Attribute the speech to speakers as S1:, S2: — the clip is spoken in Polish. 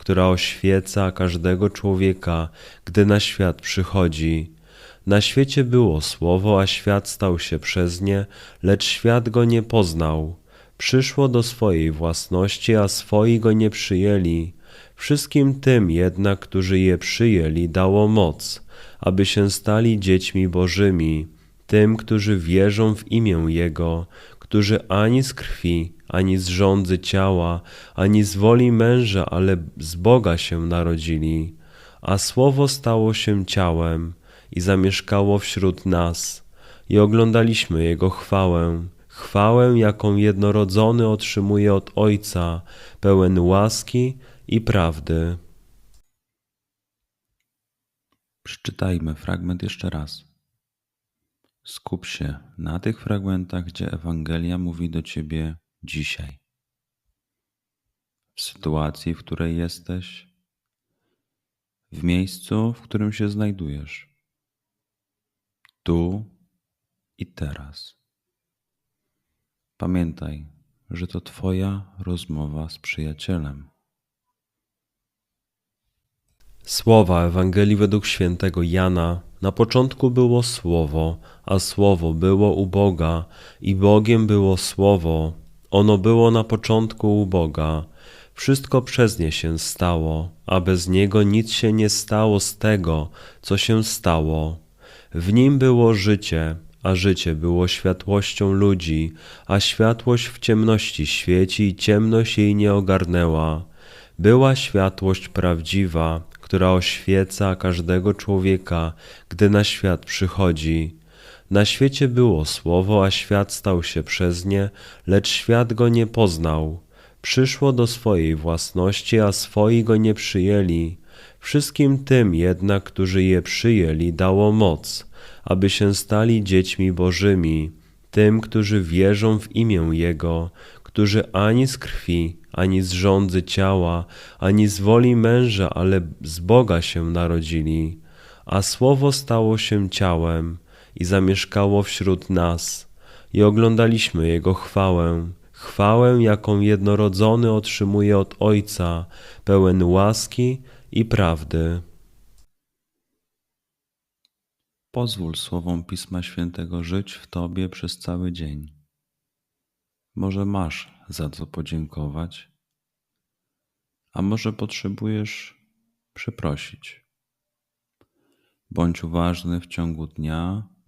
S1: która oświeca każdego człowieka, gdy na świat przychodzi. Na świecie było słowo, a świat stał się przez nie, lecz świat go nie poznał. Przyszło do swojej własności, a swoi go nie przyjęli. Wszystkim tym jednak, którzy je przyjęli, dało moc, aby się stali dziećmi Bożymi, tym, którzy wierzą w imię Jego, którzy ani z krwi, ani z rządzy ciała, ani z woli męża, ale z Boga się narodzili. A Słowo stało się ciałem i zamieszkało wśród nas, i oglądaliśmy Jego chwałę, chwałę, jaką jednorodzony otrzymuje od Ojca, pełen łaski i prawdy.
S2: Przeczytajmy fragment jeszcze raz. Skup się na tych fragmentach, gdzie Ewangelia mówi do ciebie dzisiaj. W sytuacji, w której jesteś, w miejscu, w którym się znajdujesz, tu i teraz. Pamiętaj, że to Twoja rozmowa z przyjacielem.
S1: Słowa Ewangelii według świętego Jana. Na początku było Słowo, a Słowo było u Boga, i Bogiem było Słowo. Ono było na początku u Boga. Wszystko przez nie się stało, a bez niego nic się nie stało z tego, co się stało. W nim było życie, a życie było światłością ludzi, a światłość w ciemności świeci i ciemność jej nie ogarnęła. Była światłość prawdziwa, która oświeca każdego człowieka, gdy na świat przychodzi. Na świecie było słowo, a świat stał się przez nie, lecz świat go nie poznał. Przyszło do swojej własności, a swoi go nie przyjęli. Wszystkim tym jednak, którzy je przyjęli, dało moc, aby się stali dziećmi Bożymi, tym, którzy wierzą w imię Jego, którzy ani z krwi, ani z rządzy ciała, ani z woli męża, ale z Boga się narodzili. A Słowo stało się ciałem i zamieszkało wśród nas, i oglądaliśmy Jego chwałę, chwałę, jaką jednorodzony otrzymuje od Ojca, pełen łaski i prawdy.
S2: Pozwól słowom Pisma Świętego żyć w Tobie przez cały dzień. Może masz za co podziękować, a może potrzebujesz przeprosić. Bądź uważny w ciągu dnia